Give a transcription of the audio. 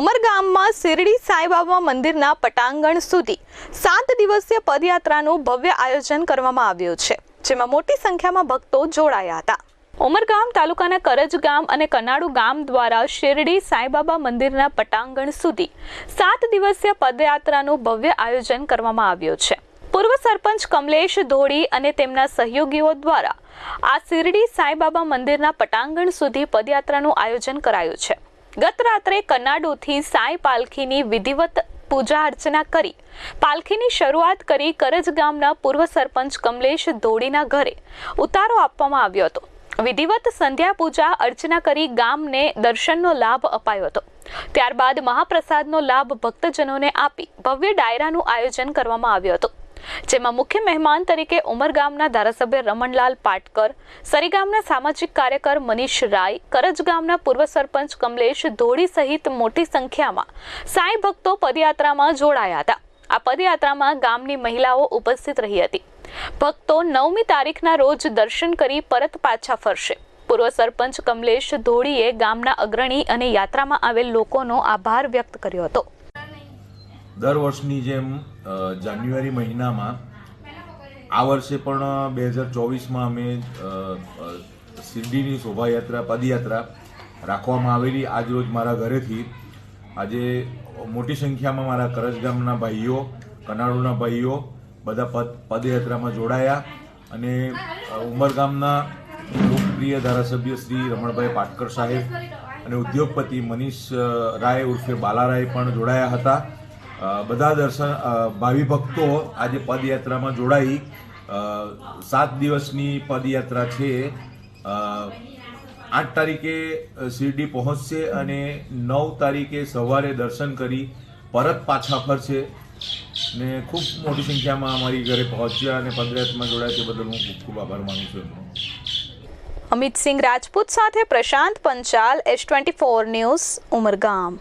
ઉમરગામમાં શિરડી સાંઈબાબા મંદિરના પટાંગણ સુધી સાત દિવસીય પદયાત્રાનું ભવ્ય આયોજન કરવામાં આવ્યું છે, જેમાં મોટી સંખ્યામાં ભક્તો જોડાયા હતા. ઉમરગામ તાલુકાના કરજ ગામ અને કનાડુ ગામ દ્વારા શિરડી સાંઈબાબા મંદિરના પટાંગણ સુધી સાત દિવસીય પદયાત્રાનું ભવ્ય આયોજન કરવામાં આવ્યું છે. પૂર્વ સરપંચ કમલેશ ધોડી અને તેમના સહયોગીઓ દ્વારા આ શિરડી સાંઈબાબા મંદિરના પટાંગણ સુધી પદયાત્રાનું આયોજન કરાયું છે. ગત રાત્રે કનાડુથી સાંઈ પાલખીની વિધિવત પૂજા અર્ચના કરી. પાલખીની શરૂઆત કરી કરજ ગામના પૂર્વ સરપંચ કમલેશ ધોળીના ઘરે ઉતારો આપવામાં આવ્યો હતો. વિધિવત સંધ્યા પૂજા અર્ચના કરી ગામને દર્શનનો લાભ અપાયો હતો. ત્યારબાદ મહાપ્રસાદનો લાભ ભક્તજનોને આપી ભવ્ય ડાયરાનું આયોજન કરવામાં આવ્યું હતું. જેમાં મુખ્ય મહેમાન તરીકે ઉમરગામના ધારાસભ્ય રમણલાલ પાટકર સરીગામના સામાજિક કાર્યકર મનીષ રાય, કરજ ગામના પૂર્વ સરપંચ કમલેશ ધોળી સહિત મોટી સંખ્યામાં સાંઈ ભક્તો પદયાત્રામાં જોડાયા હતા. આ પદયાત્રામાં ગામની મહિલાઓ ઉપસ્થિત રહી હતી. ભક્તો નવમી તારીખના રોજ દર્શન કરી પરત પાછા ફરશે. પૂર્વ સરપંચ કમલેશ ધોળીએ ગામના અગ્રણી અને યાત્રામાં આવેલ લોકોનો આભાર વ્યક્ત કર્યો હતો. દર વર્ષની જેમ જાન્યુઆરી મહિનામાં આ વર્ષે પણ બે હજાર ચોવીસમાં અમે શિરડીની શોભાયાત્રા, પદયાત્રા રાખવામાં આવેલી. આજ રોજ મારા ઘરેથી આજે મોટી સંખ્યામાં મારા કરજ ગામના ભાઈઓ કનાડુના ભાઈઓ બધા પદ, પદયાત્રામાં જોડાયા અને ઉમરગામના લોકપ્રિય ધારાસભ્ય શ્રી રમણભાઈ પાટકર સાહેબ અને ઉદ્યોગપતિ મનીષ રાય ઉર્ફે બાલારાય પણ જોડાયા હતા. બધા દર્શન ભાવિ ભક્તો આજે પદયાત્રામાં જોડાઈ. સાત દિવસની પદયાત્રા છે. આઠ તારીખે શિરડી પહોંચશે અને નવ તારીખે સવારે દર્શન કરી પરત પાછા ફરશે. ને ખૂબ મોટી સંખ્યામાં અમારી ઘરે પહોંચ્યા અને પદયાત્રામાં જોડાયા તે બદલ હું ખૂબ ખૂબ આભાર માનું છું અમિત સિંહ રાજપૂત સાથે Prashant Panchal, S twenty four news, Umargam.